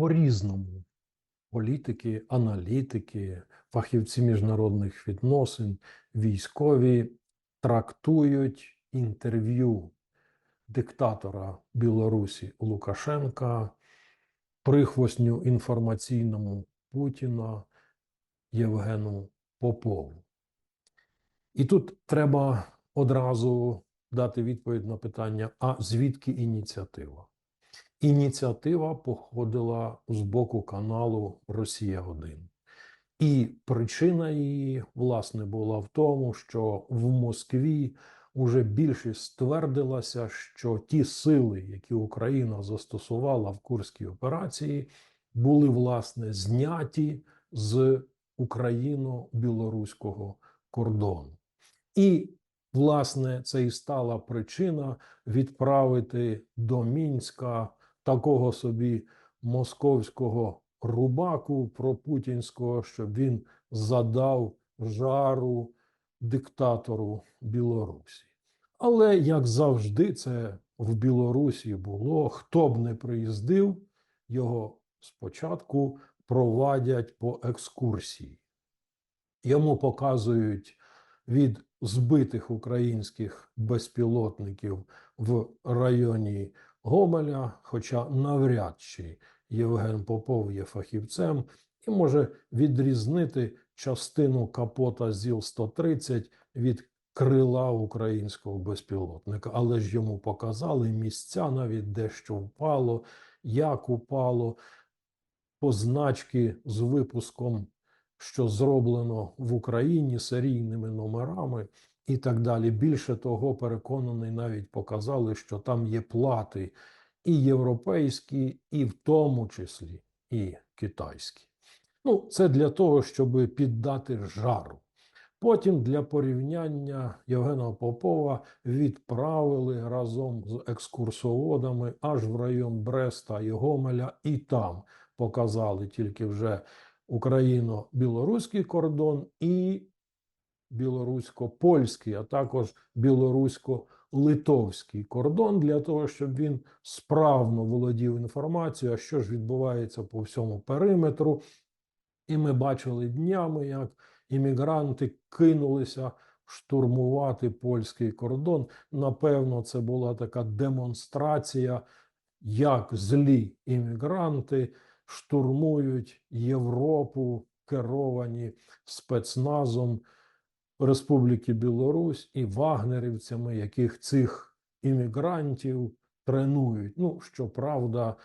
по-різному політики, аналітики, фахівці міжнародних відносин, військові трактують інтерв'ю диктатора Білорусі Лукашенка, прихвостню інформаційному Путіна Євгену Попову. І тут треба одразу дати відповідь на питання: а звідки ініціатива? Ініціатива походила з боку каналу Росія 1 І причина її, власне, була в тому, що в Москві уже більшість ствердилася, що ті сили, які Україна застосувала в Курській операції, були власне зняті з україно-білоруського кордону. І власне це і стала причина відправити до Мінська такого собі московського рубаку пропутінського, щоб він задав жару диктатору Білорусі. Але як завжди, це в Білорусі було. Хто б не приїздив, його спочатку провадять по екскурсії. Йому показують від збитих українських безпілотників в районі Гомеля, хоча навряд чи Євген Попов є фахівцем і може відрізнити частину капота ЗІЛ-130 від крила українського безпілотника. Але ж йому показали місця, навіть де що впало, як упало, позначки з випуском, що зроблено в Україні серійними номерами і так далі. Більше того, переконаний, навіть показали, що там є плати і європейські, і в тому числі і китайські. Ну, це для того, щоб піддати жару. Потім для порівняння Євгена Попова відправили разом з екскурсоводами аж в район Бреста і Гомеля, і там показали тільки вже україно-білоруський кордон і білорусько-польський, а також білорусько-литовський кордон для того, щоб він справно володів інформацією, а що ж відбувається по всьому периметру. І ми бачили днями, як іммігранти кинулися штурмувати польський кордон. Напевно, це була така демонстрація, як злі іммігранти штурмують Європу, керовані спецназом Республіки Білорусь і вагнерівцями, яких цих іммігрантів тренують. Ну, щоправда,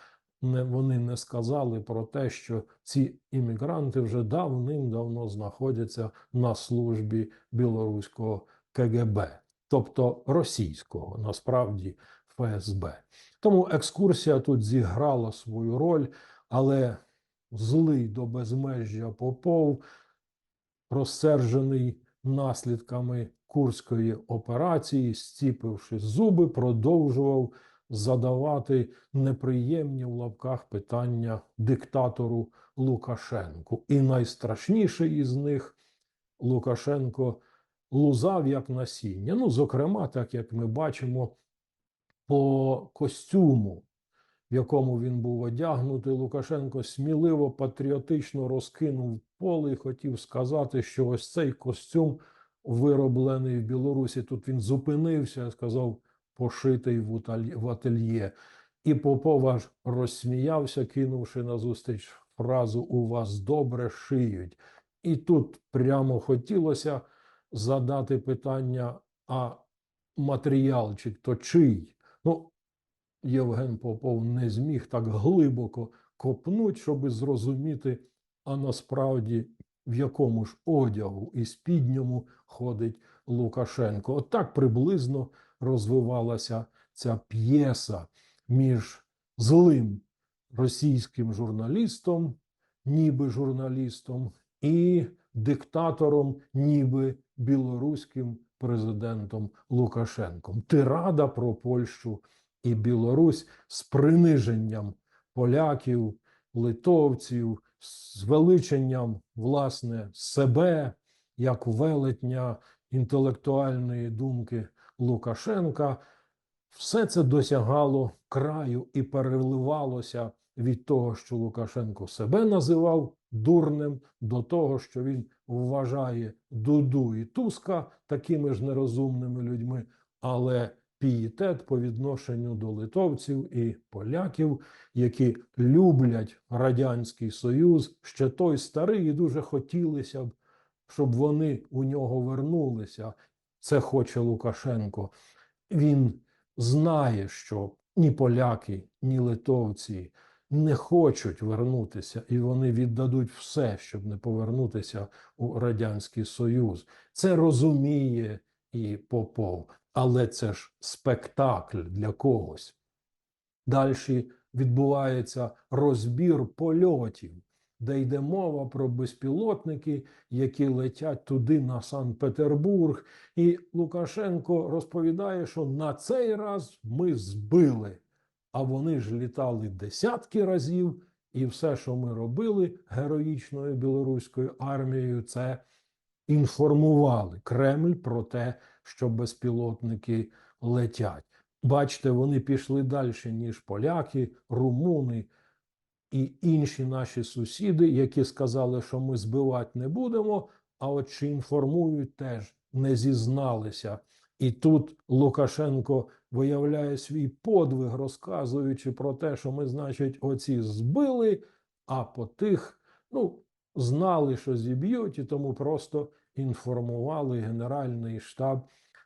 не, вони не сказали про те, що ці іммігранти вже давним-давно знаходяться на службі білоруського КГБ, тобто російського, насправді ФСБ. Тому екскурсія тут зіграла свою роль, але злий до безмежжя Попов, розсержений наслідками Курської операції, зціпивши зуби, продовжував задавати неприємні в лапках питання диктатору Лукашенку. І найстрашніший із них Лукашенко лузав як насіння. Ну, зокрема, так як ми бачимо по костюму, в якому він був одягнутий, Лукашенко сміливо патріотично розкинув поле і хотів сказати, що ось цей костюм вироблений в Білорусі. Тут він зупинився, сказав пошитий в ательє. І Попов аж розсміявся, кинувши назустріч фразу У вас добре шиють. І тут прямо хотілося задати питання: а матеріалчик то чий? Ну, Євген Попов не зміг так глибоко копнути, щоб зрозуміти, а насправді в якому ж одягу і спідньому ходить Лукашенко. От так приблизно розвивалася ця п'єса між злим російським журналістом, ніби журналістом, і диктатором, ніби білоруським президентом Лукашенком. Тирада про Польщу і Білорусь з приниженням поляків, литовців, з величенням власне себе як велетня інтелектуальної думки Лукашенка. Все це досягало краю і переливалося від того, що Лукашенко себе називав дурним, до того, що він вважає Дуду і Туска такими ж нерозумними людьми, але пієтет по відношенню до литовців і поляків, які люблять Радянський Союз, ще той старий, і дуже хотілося б, щоб вони у нього вернулися. Це хоче Лукашенко. Він знає, що ні поляки, ні литовці не хочуть вернутися, і вони віддадуть все, щоб не повернутися у Радянський Союз. Це розуміє і Попов, але це ж спектакль для когось. Далі відбувається розбір польотів, де йде мова про безпілотники, які летять туди на Санкт-Петербург. І Лукашенко розповідає, що на цей раз ми збили, а вони ж літали десятки разів, і все, що ми робили героїчною білоруською армією, це інформували Кремль про те, що безпілотники летять. Бачите, вони пішли далі, ніж поляки, румуни і інші наші сусіди, які сказали, що ми збивати не будемо, а от чи інформують, теж не зізналися. І тут Лукашенко виявляє свій подвиг, розказуючи про те, що ми, значить, оці збили, а по тих, ну, знали, що зіб'ють, і тому просто інформували Генеральний штаб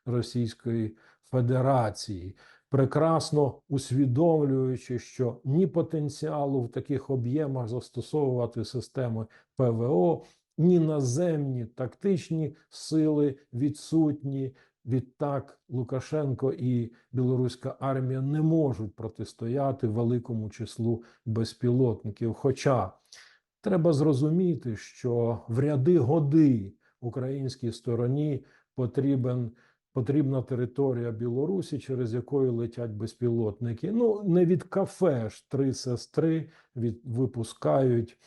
Російської Федерації, прекрасно усвідомлюючи, що ні потенціалу в таких об'ємах застосовувати системи ПВО, ні наземні тактичні сили відсутні. Відтак Лукашенко і білоруська армія не можуть протистояти великому числу безпілотників. Хоча треба зрозуміти, що в ряди годи українській стороні потрібен потрібна територія Білорусі, через якою летять безпілотники. Ну, не від кафе ж три сестри від, випускають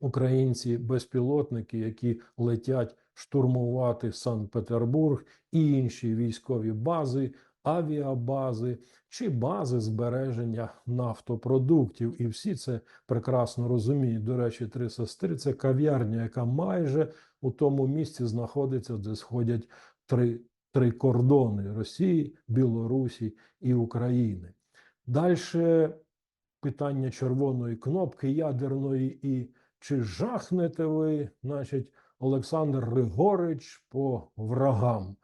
українці безпілотники, які летять штурмувати Санкт-Петербург і інші військові бази, авіабази чи бази збереження нафтопродуктів. І всі це прекрасно розуміють. До речі, три сестри це кав'ярня, яка майже у тому місці знаходиться, де сходять три три кордони Росії, Білорусі і України. Далі питання червоної кнопки ядерної і чи жахнете ви, значить, Олександр Григорич по врагам?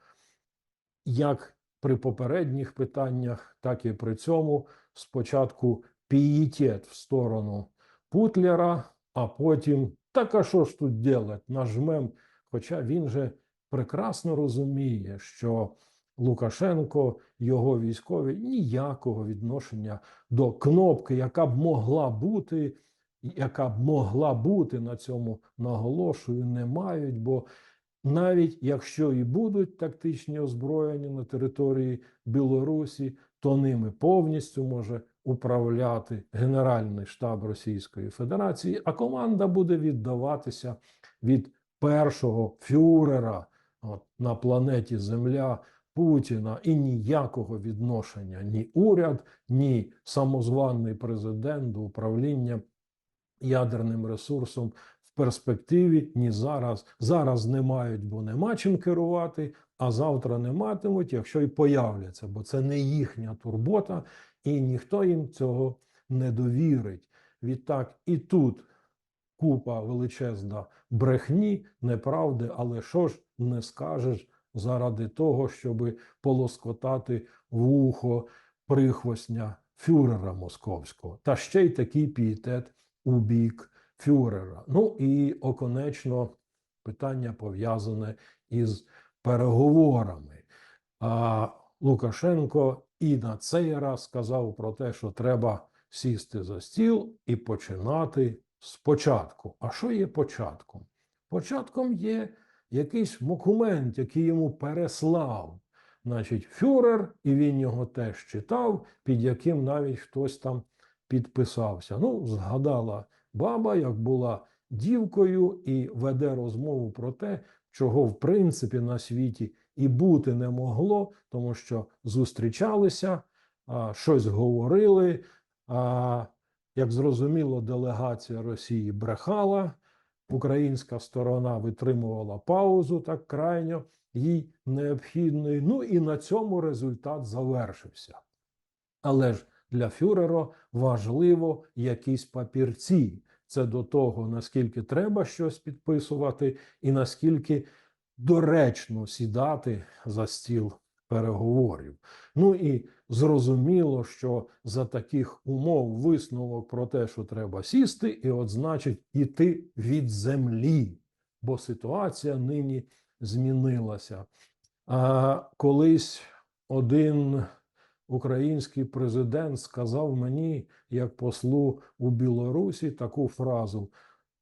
Як при попередніх питаннях, так і при цьому спочатку пієтет в сторону Путлера, а потім так а що ж тут делать? Нажмем, хоча він же прекрасно розуміє, що Лукашенко, його військові ніякого відношення до кнопки, яка б могла бути, яка б могла бути на цьому наголошую, не мають. Бо навіть якщо і будуть тактичні озброєння на території Білорусі, то ними повністю може управляти Генеральний штаб Російської Федерації, а команда буде віддаватися від першого фюрера от, на планеті Земля Путіна. І ніякого відношення ні уряд, ні самозваний президент до управління ядерним ресурсом перспективі ні зараз. Зараз не мають, бо нема чим керувати, а завтра не матимуть, якщо й появляться, бо це не їхня турбота, і ніхто їм цього не довірить. Відтак і тут купа величезна брехні, неправди, але що ж не скажеш заради того, щоб полоскотати вухо прихвостня фюрера московського, та ще й такий пієтет у бік фюрера. Ну і оконечно питання пов'язане із переговорами. А Лукашенко і на цей раз сказав про те, що треба сісти за стіл і починати спочатку. А що є початком? Початком є якийсь документ, який йому переслав, значить, фюрер, і він його теж читав, під яким навіть хтось там підписався. Ну, згадала баба, як була дівкою, і веде розмову про те, чого в принципі на світі і бути не могло, тому що зустрічалися, щось говорили. Як зрозуміло, делегація Росії брехала, українська сторона витримувала паузу так крайньо їй необхідної. Ну і на цьому результат завершився. Але ж для фюрера важливо якісь папірці. Це до того, наскільки треба щось підписувати, і наскільки доречно сідати за стіл переговорів. Ну і зрозуміло, що за таких умов висновок про те, що треба сісти, і от значить іти від землі, бо ситуація нині змінилася. А колись один український президент сказав мені, як послу у Білорусі, таку фразу: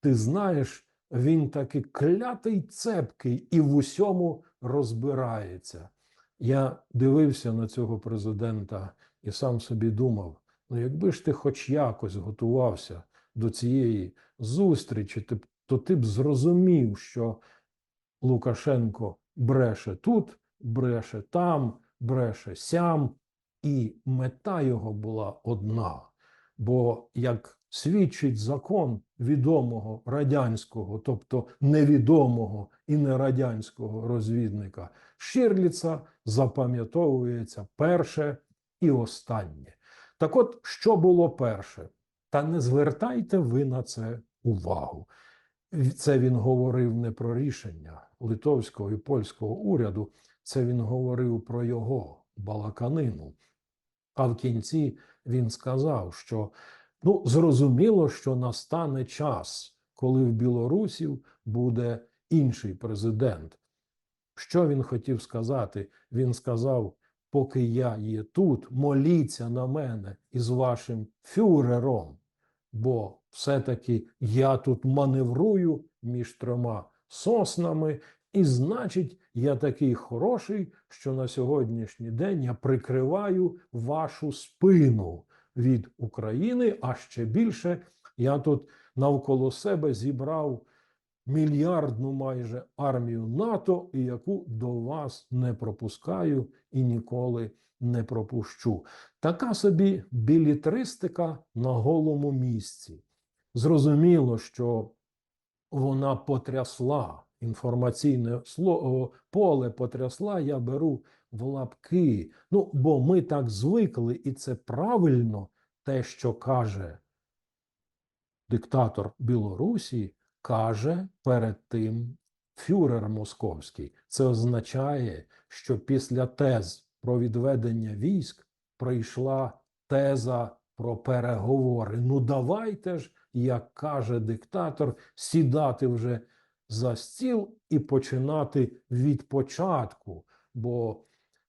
Ти знаєш, він таки клятий цепкий і в усьому розбирається. Я дивився на цього президента і сам собі думав: ну, якби ж ти хоч якось готувався до цієї зустрічі, то ти б зрозумів, що Лукашенко бреше тут, бреше там, бреше сям, і мета його була одна. Бо, як свідчить закон відомого радянського, тобто невідомого і не радянського розвідника Ширліца, запам'ятовується перше і останнє. Так от, що було перше? Та не звертайте ви на це увагу. Це він говорив не про рішення литовського і польського уряду, це він говорив про його балаканину. А в кінці він сказав, що ну, зрозуміло, що настане час, коли в Білорусів буде інший президент. Що він хотів сказати? Він сказав: поки я є тут, моліться на мене із вашим фюрером, бо все-таки я тут маневрую між трьома соснами, і значить, я такий хороший, що на сьогоднішній день я прикриваю вашу спину від України, а ще більше я тут навколо себе зібрав мільярдну майже армію НАТО, і яку до вас не пропускаю і ніколи не пропущу. Така собі білітристика на голому місці. Зрозуміло, що вона потрясла інформаційне поле потрясла, я беру в лапки. Ну, бо ми так звикли, і це правильно те, що каже диктатор Білорусі, каже перед тим фюрер московський. Це означає, що після тез про відведення військ прийшла теза про переговори. Ну, давайте ж, як каже диктатор, сідати вже за стіл і починати від початку. Бо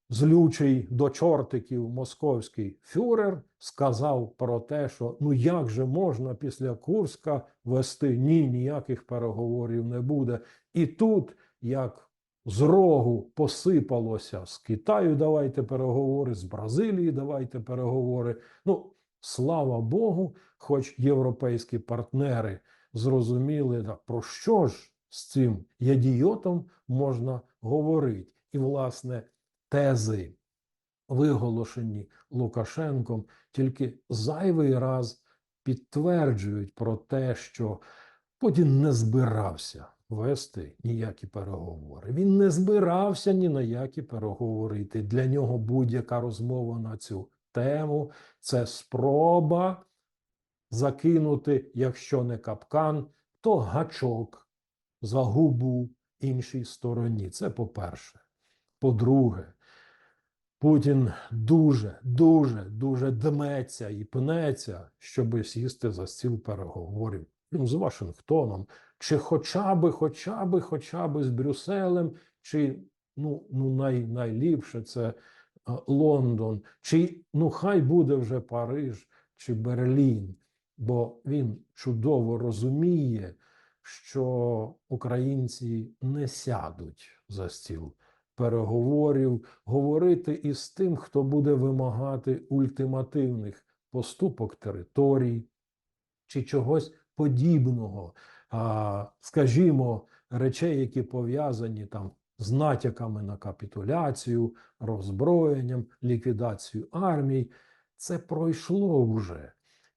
злючий до чортиків московський фюрер сказав про те, що ну як же можна після Курська вести ні, ніяких переговорів не буде. І тут, як з рогу посипалося з Китаю, давайте переговори, з Бразилії давайте переговори. Ну, слава Богу, хоч європейські партнери зрозуміли, так, про що ж з цим ядіотом можна говорити. І, власне, тези, виголошені Лукашенком, тільки зайвий раз підтверджують про те, що Путін не збирався вести ніякі переговори. Він не збирався ні на які переговори йти. Для нього будь-яка розмова на цю тему це спроба закинути, якщо не капкан, то гачок за губу іншій стороні. Це по-перше. По-друге, Путін дуже, дуже, дуже дметься і пнеться, щоб сісти за стіл переговорів ну, з Вашингтоном, чи хоча би, хоча би, хоча би з Брюсселем, чи ну, ну най, найліпше це е, Лондон, чи ну хай буде вже Париж чи Берлін, бо він чудово розуміє, що українці не сядуть за стіл переговорів, говорити із тим, хто буде вимагати ультимативних поступок територій чи чогось подібного, а, скажімо, речей, які пов'язані там з натяками на капітуляцію, роззброєнням, ліквідацію армій. Це пройшло вже.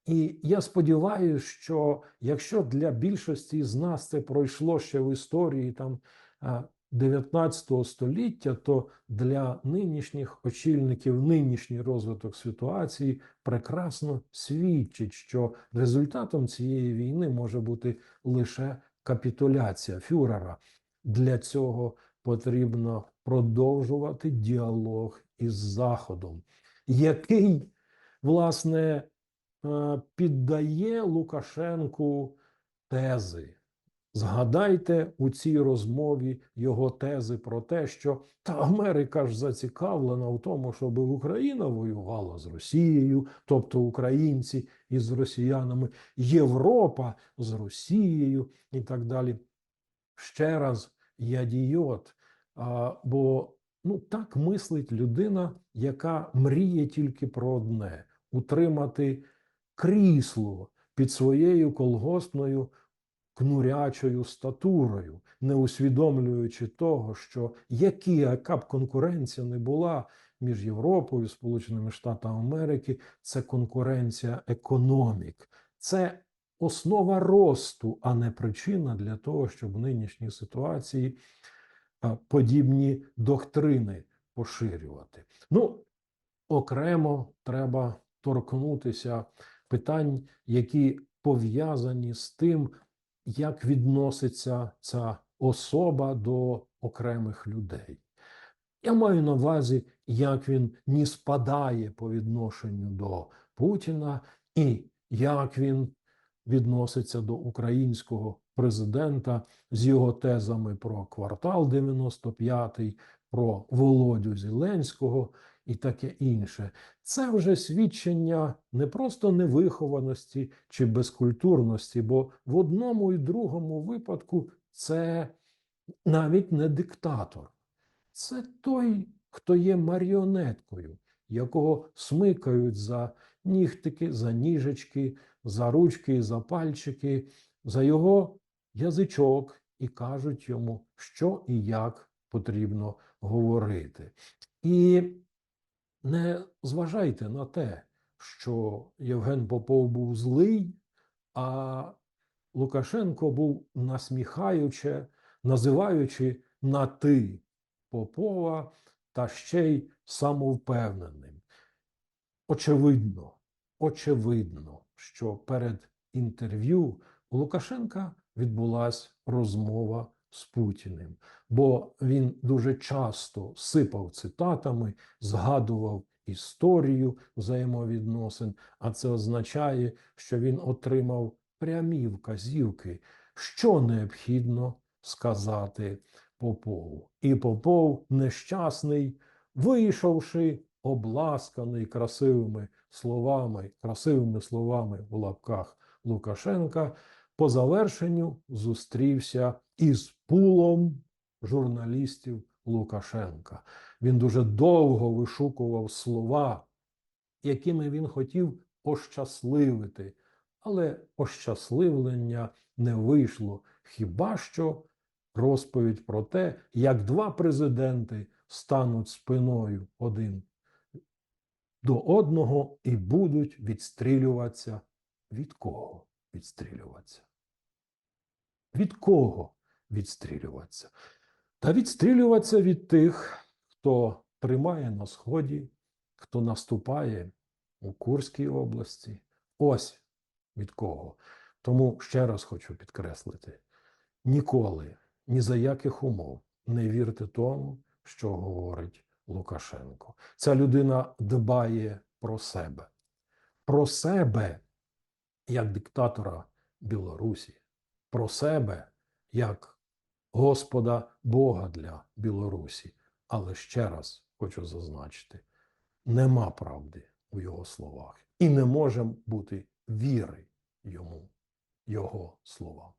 І я сподіваюся, що якщо для більшості з нас це пройшло ще в історії там а, 19 століття, то для нинішніх очільників нинішній розвиток ситуації прекрасно свідчить, що результатом цієї війни може бути лише капітуляція фюрера. Для цього потрібно продовжувати діалог із Заходом, який, власне, піддає Лукашенку тези. Згадайте у цій розмові його тези про те, що та Америка ж зацікавлена в тому, щоб Україна воювала з Росією, тобто українці із росіянами, Європа з Росією і так далі. Ще раз я діот, а, бо ну так мислить людина, яка мріє тільки про одне утримати крісло під своєю колгоспною кнурячою статурою, не усвідомлюючи того, що які яка б конкуренція не була між Європою Сполученими Штатами Америки, це конкуренція економік, це основа росту, а не причина для того, щоб в нинішній ситуації подібні доктрини поширювати. Ну, окремо треба торкнутися питань, які пов'язані з тим, як відноситься ця особа до окремих людей. Я маю на увазі, як він не спадає по відношенню до Путіна, і як він відноситься до українського президента з його тезами про квартал 95-й, про Володю Зеленського і таке інше. Це вже свідчення не просто невихованості чи безкультурності, бо в одному і другому випадку це навіть не диктатор, це той, хто є маріонеткою, якого смикають за нігтики, за ніжечки, за ручки, за пальчики, за його язичок і кажуть йому, що і як потрібно говорити. І не зважайте на те, що Євген Попов був злий, а Лукашенко був насміхаючи, називаючи на ти Попова та ще й самовпевненим. Очевидно, очевидно, що перед інтерв'ю у Лукашенка відбулася розмова з Путіним, бо він дуже часто сипав цитатами, згадував історію взаємовідносин, а це означає, що він отримав прямі вказівки, що необхідно сказати Попову. І Попов нещасний, вийшовши, обласканий красивими словами, красивими словами в лапках Лукашенка, по завершенню зустрівся із пулом журналістів Лукашенка. Він дуже довго вишукував слова, якими він хотів ощасливити, але ощасливлення не вийшло. Хіба що розповідь про те, як два президенти стануть спиною один до одного і будуть відстрілюватися. Від кого відстрілюватися? Від кого відстрілюватися? Та відстрілюватися від тих, хто тримає на Сході, хто наступає у Курській області. Ось від кого. Тому ще раз хочу підкреслити: ніколи, ні за яких умов не вірте тому, що говорить Лукашенко. Ця людина дбає про себе, про себе як диктатора Білорусі, про себе як Господа Бога для Білорусі. Але ще раз хочу зазначити: нема правди у його словах, і не може бути віри йому, його словам.